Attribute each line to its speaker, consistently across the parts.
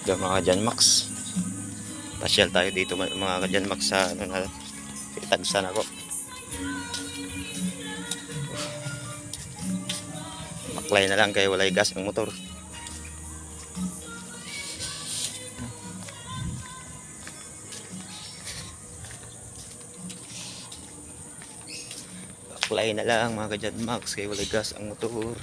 Speaker 1: Diyan mga Janmax. Pasyal tayo dito mga Janmax sa ano na itagsan ako. Maklay na lang kaya walay gas ang motor. Maklay na lang mga Janmax kaya walay gas ang motor.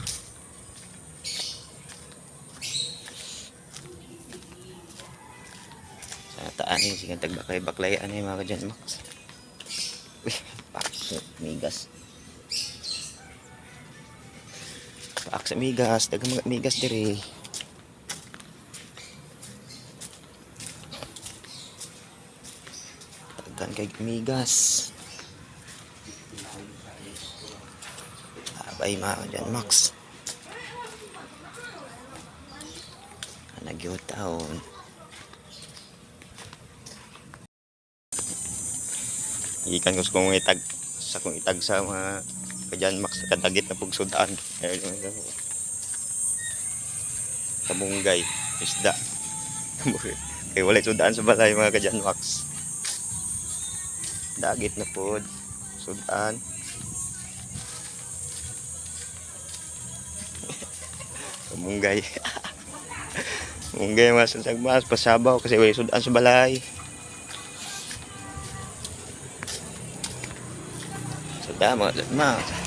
Speaker 1: Sa taan eh, sige tagbaklay baklay ano yung mga dyan max. Uy, pak sa migas. Pak sa migas, mga migas diri. Dagan kay migas. Abay mga dyan max. Nagyutaon. Ikan ko sa kong itag sa kong itag sa mga kadyan max kadagit na pugsudaan. Kamunggay, isda. Kay wala sudaan sa balay mga kadyan max. Dagit na pod, sudaan. Kamunggay. Kamunggay mas sa mas pasabaw kasi wala sudaan sa balay. That much, damot.